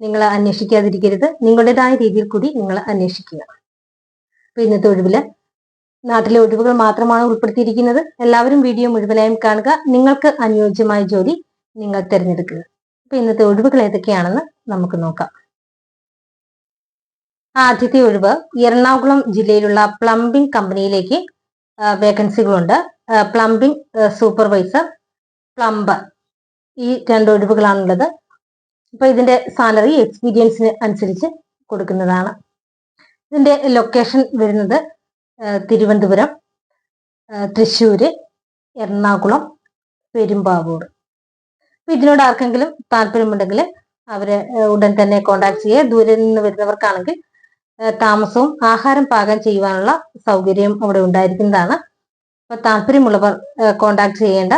നിങ്ങൾ അന്വേഷിക്കാതിരിക്കരുത്. നിങ്ങളുടേതായ രീതിയിൽ കൂടി നിങ്ങൾ അന്വേഷിക്കുക. അപ്പൊ ഇന്നത്തെ ഒഴിവിൽ നാട്ടിലെ ഒഴിവുകൾ മാത്രമാണ് ഉൾപ്പെടുത്തിയിരിക്കുന്നത്. എല്ലാവരും വീഡിയോ മുഴുവനായും കാണുക. നിങ്ങൾക്ക് അനുയോജ്യമായ ജോലി നിങ്ങൾ തിരഞ്ഞെടുക്കുക. അപ്പൊ ഇന്നത്തെ ഒഴിവുകൾ ഏതൊക്കെയാണെന്ന് നമുക്ക് നോക്കാം. ആദ്യത്തെ ഒഴിവ് എറണാകുളം ജില്ലയിലുള്ള പ്ലംബിംഗ് കമ്പനിയിലേക്ക് വേക്കൻസികളുണ്ട്. Plumbing supervisor plumber. ഈ രണ്ട് ഒഴിവുകളാണുള്ളത്. അപ്പൊ ഇതിന്റെ സാലറി എക്സ്പീരിയൻസിന് അനുസരിച്ച് കൊടുക്കുന്നതാണ്. ഇതിന്റെ ലൊക്കേഷൻ വരുന്നത് തിരുവനന്തപുരം തൃശ്ശൂര് എറണാകുളം പെരുമ്പാവൂർ. അപ്പൊ ഇതിനോട് ആർക്കെങ്കിലും താല്പര്യമുണ്ടെങ്കിൽ അവരെ ഉടൻ തന്നെ കോണ്ടാക്ട് ചെയ്യുക. ദൂരെ നിന്ന് വരുന്നവർക്കാണെങ്കിൽ താമസവും ആഹാരം പാകം ചെയ്യുവാനുള്ള സൗകര്യം അവിടെ ഉണ്ടായിരിക്കുന്നതാണ്. അപ്പൊ താല്പര്യമുള്ളവർ കോണ്ടാക്ട് ചെയ്യേണ്ട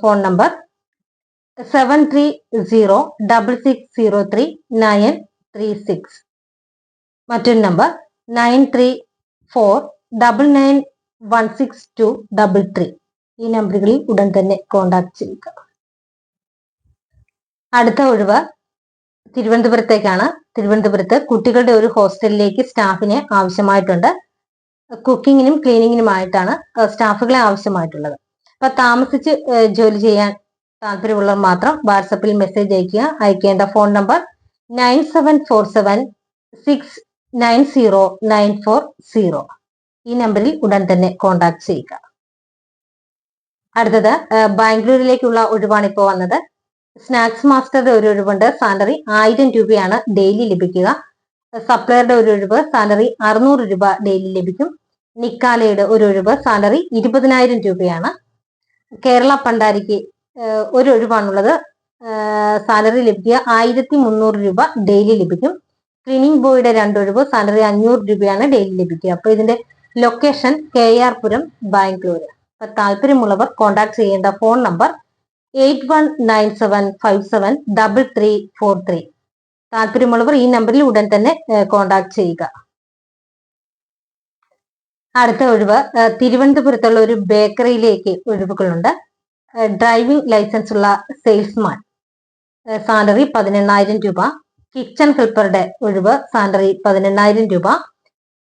phone number seven three zero double six zero three nine three six മറ്റൊരു number nine three four double nine one six two double three ഈ നമ്പറുകളിൽ ഉടൻ തന്നെ കോണ്ടാക്ട് ചെയ്യുക. അടുത്ത ഒഴിവ് തിരുവനന്തപുരത്തേക്കാണ്. തിരുവനന്തപുരത്ത് കുട്ടികളുടെ ഒരു ഹോസ്റ്റലിലേക്ക് സ്റ്റാഫിനെ ആവശ്യമായിട്ടുണ്ട്. കുക്കിങ്ങിനും ക്ലീനിങ്ങിനുമായിട്ടാണ് സ്റ്റാഫുകളെ ആവശ്യമായിട്ടുള്ളത്. അപ്പൊ താമസിച്ച് ജോലി ചെയ്യാൻ താല്പര്യമുള്ളവർ മാത്രം വാട്സപ്പിൽ മെസ്സേജ് അയക്കുക അയക്കേണ്ട phone number nine seven four seven six nine zero nine four zero ഈ നമ്പറിൽ ഉടൻ തന്നെ കോൺടാക്ട് ചെയ്യുക. അടുത്തത് ബാംഗ്ലൂരിലേക്കുള്ള ഒഴിവാണ് ഇപ്പോൾ വന്നത്. സ്നാക്സ് മാസ്റ്ററുടെ ഒരു ഒഴിവുണ്ട്. സാലറി ആയിരം രൂപയാണ് ഡെയിലി ലഭിക്കുക. സപ്ലയറുടെ ഒരു ഒഴിവ് സാലറി അറുന്നൂറ് രൂപ ഡെയിലി ലഭിക്കും. നിക്കാലയുടെ ഒരു ഒഴിവ് സാലറി ഇരുപതിനായിരം രൂപയാണ്. കേരള പണ്ടാരിക്ക് ഒരു ഒഴിവാണുള്ളത്. സാലറി ലഭിക്കുക ആയിരത്തി മുന്നൂറ് രൂപ ഡെയിലി ലഭിക്കും. ക്ലീനിങ് ബോയുടെ രണ്ടൊഴിവ് സാലറി അഞ്ഞൂറ് രൂപയാണ് ഡെയിലി ലഭിക്കുക. അപ്പൊ ഇതിന്റെ location K R Puram Bangalore അപ്പൊ താല്പര്യമുള്ളവർ കോൺടാക്ട് ചെയ്യേണ്ട phone number eight one nine seven five seven double three four three. താല്പര്യമുള്ളവർ ഈ നമ്പറിൽ ഉടൻ തന്നെ കോൺടാക്ട് ചെയ്യുക. അടുത്ത ഒഴിവ് തിരുവനന്തപുരത്തുള്ള ഒരു ബേക്കറിയിലേക്ക് ഒഴിവുകളുണ്ട്. ഡ്രൈവിംഗ് ലൈസൻസ് ഉള്ള സെയിൽസ്മാൻ സാലറി പതിനെണ്ണായിരം രൂപ. കിച്ചൺ ഹെൽപ്പറുടെ ഒഴിവ് സാലറി പതിനെണ്ണായിരം രൂപ.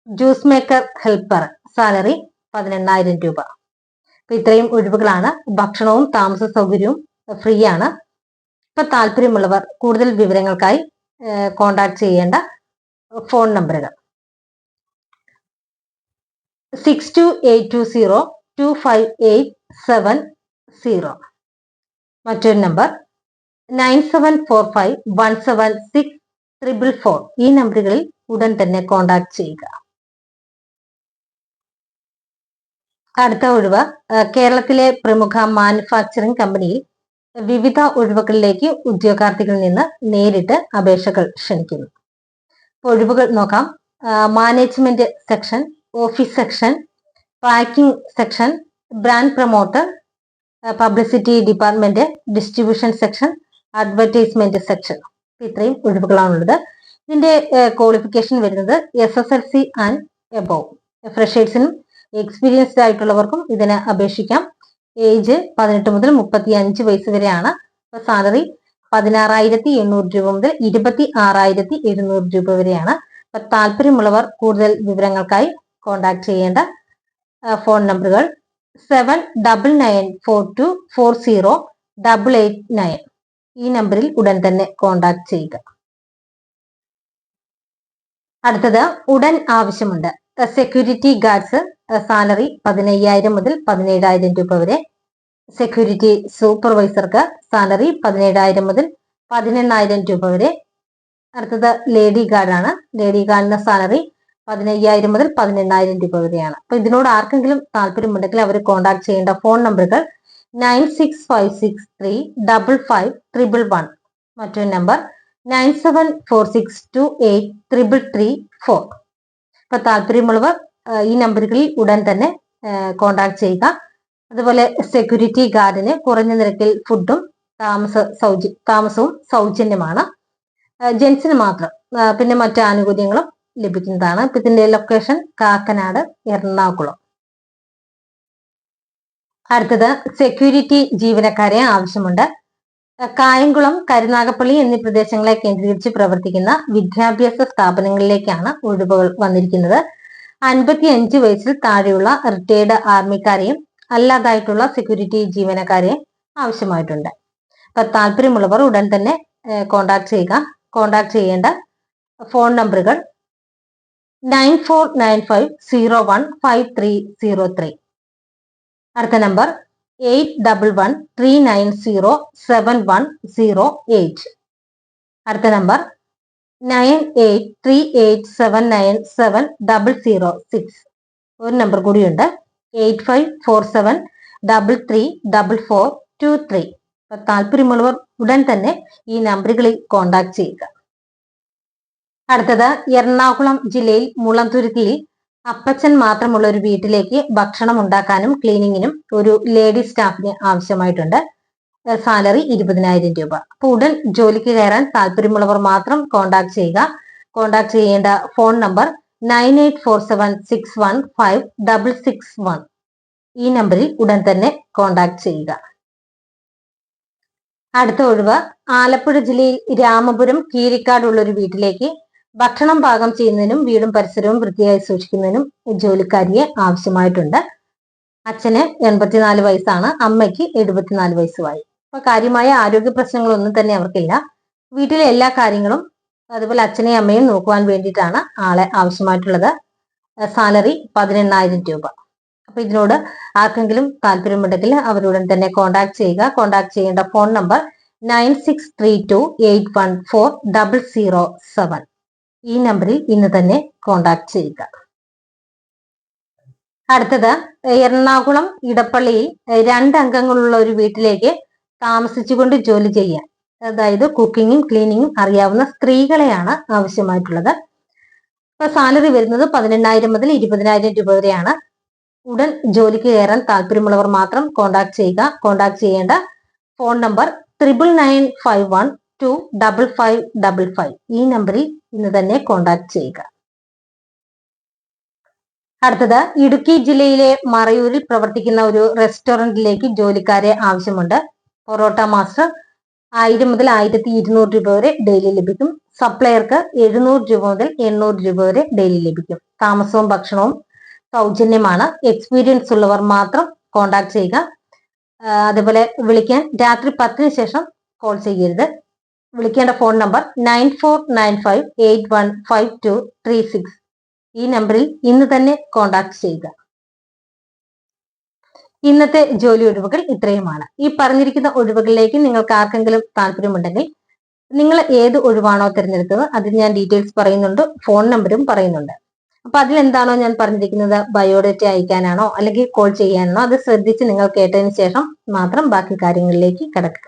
ജ്യൂസ് മേക്കർ ഹെൽപ്പർ സാലറി പതിനെണ്ണായിരം രൂപ. അപ്പൊ ഇത്രയും ഒഴിവുകളാണ്. ഭക്ഷണവും താമസ സൗകര്യവും ഫ്രീ ആണ്. ഇപ്പൊ താല്പര്യമുള്ളവർ കൂടുതൽ വിവരങ്ങൾക്കായി കോണ്ടാക്ട് ചെയ്യേണ്ട ഫോൺ നമ്പറുകൾ six two eight two zero two five eight seven zero. മറ്റൊരു number nine seven four five one seven six triple four ഈ നമ്പറുകളിൽ ഉടൻ തന്നെ കോണ്ടാക്ട് ചെയ്യുക. അടുത്ത ഒഴിവ് കേരളത്തിലെ പ്രമുഖ മാനുഫാക്ചറിംഗ് കമ്പനിയിൽ വിവിധ ഒഴിവുകളിലേക്ക് ഉദ്യോഗാർത്ഥികളിൽ നിന്ന് നേരിട്ട് അപേക്ഷകൾ ക്ഷണിക്കുന്നു. ഒഴിവുകൾ നോക്കാം. Management section office section packing section brand promoter publicity department distribution section advertisement section ഇത്രയും ഒഴിവുകളാണുള്ളത്. ഇതിന്റെ ക്വാളിഫിക്കേഷൻ വരുന്നത് S S L C and above ഫ്രഷേഴ്സിനും experienced ആയിട്ടുള്ളവർക്കും ഇതിന് അപേക്ഷിക്കാം. ഏജ് പതിനെട്ട് മുതൽ മുപ്പത്തി അഞ്ച് വയസ്സ് വരെയാണ്. സാലറി പതിനാറായിരത്തി എണ്ണൂറ് രൂപ മുതൽ ഇരുപത്തി ആറായിരത്തി എഴുന്നൂറ് രൂപ വരെയാണ്. താല്പര്യമുള്ളവർ കൂടുതൽ വിവരങ്ങൾക്കായി കോൺടാക്ട് ചെയ്യേണ്ട ഫോൺ നമ്പറുകൾ seven double nine four two four zero double eight nine ഈ നമ്പറിൽ ഉടൻ തന്നെ കോണ്ടാക്ട് ചെയ്യുക. അടുത്തത് ഉടൻ ആവശ്യമുണ്ട്. സെക്യൂരിറ്റി ഗാർഡ്സ് സാലറി പതിനയ്യായിരം മുതൽ പതിനേഴായിരം രൂപ വരെ. സെക്യൂരിറ്റി സൂപ്പർവൈസർക്ക് സാലറി പതിനേഴായിരം മുതൽ പതിനെണ്ണായിരം രൂപ വരെ. അടുത്തത് ലേഡി ഗാർഡാണ് ലേഡി ഗാർഡിന്റെ സാലറി പതിനയ്യായിരം മുതൽ പതിനെണ്ണായിരം രൂപ വരെയാണ്. അപ്പൊ ഇതിനോട് ആർക്കെങ്കിലും താല്പര്യമുണ്ടെങ്കിൽ അവർ കോൺടാക്ട് ചെയ്യേണ്ട ഫോൺ നമ്പറുകൾ nine six five six three double five triple one മറ്റൊരു number nine seven four six two eight triple three four ഇപ്പൊ താല്പര്യമുള്ളവർ ഈ നമ്പറുകളിൽ ഉടൻ തന്നെ കോൺടാക്ട് ചെയ്യുക. അതുപോലെ സെക്യൂരിറ്റി ഗാർഡിന് കുറഞ്ഞ നിരക്കിൽ ഫുഡും താമസ സൗജ താമസവും സൗജന്യമാണ്. ജെൻസിന് മാത്രം. പിന്നെ മറ്റു ആനുകൂല്യങ്ങളും ലഭിക്കുന്നതാണ്. ഇതിന്റെ ലൊക്കേഷൻ കാക്കനാട് എറണാകുളം. അടുത്തത് സെക്യൂരിറ്റി ജീവനക്കാരെ ആവശ്യമുണ്ട്. കായംകുളം കരുനാഗപ്പള്ളി എന്നീ പ്രദേശങ്ങളെ കേന്ദ്രീകരിച്ച് പ്രവർത്തിക്കുന്ന വിദ്യാഭ്യാസ സ്ഥാപനങ്ങളിലേക്കാണ് ഒഴിവുകൾ വന്നിരിക്കുന്നത്. അൻപത്തി അഞ്ച് വയസ്സിൽ താഴെയുള്ള റിട്ടയർഡ് ആർമിക്കാരെയും അല്ലാതായിട്ടുള്ള സെക്യൂരിറ്റി ജീവനക്കാരെയും ആവശ്യമായിട്ടുണ്ട്. അപ്പൊ താല്പര്യമുള്ളവർ ഉടൻ തന്നെ കോണ്ടാക്ട് ചെയ്യുക. കോണ്ടാക്ട് ചെയ്യേണ്ട ഫോൺ നമ്പറുകൾ nine four nine five zero one five three zero three. അടുത്ത number eight double one three nine zero seven one zero eight. അടുത്ത number nine eight three eight seven nine seven double zero six. ഒരു number കൂടിയുണ്ട് eight five four seven double three double four two three. താല്പര്യമുള്ളവർ ഉടൻ തന്നെ ഈ നമ്പറുകളിൽ contact ചെയ്യുക. അടുത്തത് എറണാകുളം ജില്ലയിൽ മുളന്തുരുത്തിയിൽ അപ്പച്ചൻ മാത്രമുള്ള ഒരു വീട്ടിലേക്ക് ഭക്ഷണം ഉണ്ടാക്കാനും ക്ലീനിങ്ങിനും ഒരു ലേഡി സ്റ്റാഫിന് ആവശ്യമായിട്ടുണ്ട്. സാലറി ഇരുപതിനായിരം രൂപ. അപ്പൊ ഉടൻ ജോലിക്ക് കയറാൻ താല്പര്യമുള്ളവർ മാത്രം കോണ്ടാക്ട് ചെയ്യുക. കോണ്ടാക്ട് ചെയ്യേണ്ട phone number nine eight four seven six one five double six one. ഈ നമ്പറിൽ ഉടൻ തന്നെ കോണ്ടാക്ട് ചെയ്യുക. അടുത്ത ഒഴിവ് ആലപ്പുഴ ജില്ലയിൽ രാമപുരം കീരിക്കാടുള്ള ഒരു വീട്ടിലേക്ക് ഭക്ഷണം പാകം ചെയ്യുന്നതിനും വീടും പരിസരവും വൃത്തിയായി സൂക്ഷിക്കുന്നതിനും ജോലിക്കാരിയെ ആവശ്യമായിട്ടുണ്ട്. അച്ഛന് എൺപത്തിനാല് വയസ്സാണ് അമ്മയ്ക്ക് എഴുപത്തിനാല് വയസ്സുമായി. അപ്പൊ കാര്യമായ ആരോഗ്യ പ്രശ്നങ്ങളൊന്നും തന്നെ അവർക്കില്ല. വീട്ടിലെ എല്ലാ കാര്യങ്ങളും അതുപോലെ അച്ഛനെയും അമ്മയും നോക്കുവാൻ വേണ്ടിയിട്ടാണ് ആളെ ആവശ്യമായിട്ടുള്ളത്. സാലറി പതിനെണ്ണായിരം രൂപ. അപ്പൊ ഇതിനോട് ആർക്കെങ്കിലും താല്പര്യമുണ്ടെങ്കിൽ അവരുടൻ തന്നെ കോൺടാക്ട് ചെയ്യുക. കോൺടാക്ട് ചെയ്യേണ്ട phone number nine six three two eight one four double zero seven. ഈ നമ്പറിൽ ഇന്ന് തന്നെ കോണ്ടാക്ട് ചെയ്യുക. അടുത്തത് എറണാകുളം ഇടപ്പള്ളിയിൽ രണ്ട് അംഗങ്ങളുള്ള ഒരു വീട്ടിലേക്ക് താമസിച്ചുകൊണ്ട് ജോലി ചെയ്യാൻ. അതായത് കുക്കിങ്ങും ക്ലീനിങ്ങും അറിയാവുന്ന സ്ത്രീകളെയാണ് ആവശ്യമായിട്ടുള്ളത്. ഇപ്പൊ സാലറി വരുന്നത് പതിനെണ്ണായിരം മുതൽ ഇരുപതിനായിരം രൂപ വരെയാണ്. ഉടൻ ജോലിക്ക് കയറാൻ താല്പര്യമുള്ളവർ മാത്രം കോണ്ടാക്ട് ചെയ്യുക. കോണ്ടാക്ട് ചെയ്യേണ്ട phone number triple nine five one two double five double five ഈ നമ്പറിൽ ഇന്ന് തന്നെ കോൺടാക്ട് ചെയ്യുക. അടുത്തത് ഇടുക്കി ജില്ലയിലെ മറയൂരിൽ പ്രവർത്തിക്കുന്ന ഒരു റെസ്റ്റോറന്റിലേക്ക് ജോലിക്കാരെ ആവശ്യമുണ്ട്. പൊറോട്ട മാസ്റ്റർ ആയിരം മുതൽ ആയിരത്തി ഇരുന്നൂറ് രൂപ വരെ ഡെയിലി ലഭിക്കും. സപ്ലയർക്ക് എഴുന്നൂറ് രൂപ മുതൽ എണ്ണൂറ് രൂപ വരെ ഡെയിലി ലഭിക്കും. താമസവും ഭക്ഷണവും സൗജന്യമാണ്. എക്സ്പീരിയൻസ് ഉള്ളവർ മാത്രം കോണ്ടാക്ട് ചെയ്യുക. അതുപോലെ വിളിക്കാൻ രാത്രി പത്തിന് ശേഷം കോൾ ചെയ്യരുത്. വിളിക്കേണ്ട phone number nine four nine five eight one five two three six ഈ നമ്പറിൽ ഇന്ന് തന്നെ കോണ്ടാക്ട് ചെയ്യുക. ഇന്നത്തെ ജോലി ഒഴിവുകൾ ഇത്രയുമാണ്. ഈ പറഞ്ഞിരിക്കുന്ന ഒഴിവുകളിലേക്ക് നിങ്ങൾക്ക് ആർക്കെങ്കിലും താല്പര്യമുണ്ടെങ്കിൽ നിങ്ങൾ ഏത് ഒഴിവാണോ തിരഞ്ഞെടുത്തത് അതിൽ ഞാൻ ഡീറ്റെയിൽസ് പറയുന്നുണ്ട് ഫോൺ നമ്പറും പറയുന്നുണ്ട്. അപ്പൊ അതിൽ എന്താണോ ഞാൻ പറഞ്ഞിരിക്കുന്നത്? ബയോഡേറ്റ അയക്കാനാണോ? അല്ലെങ്കിൽ കോൾ ചെയ്യാനാണോ? അത് ശ്രദ്ധിച്ച് നിങ്ങൾ കേട്ടതിന് ശേഷം മാത്രം ബാക്കി കാര്യങ്ങളിലേക്ക് കിടക്കുക.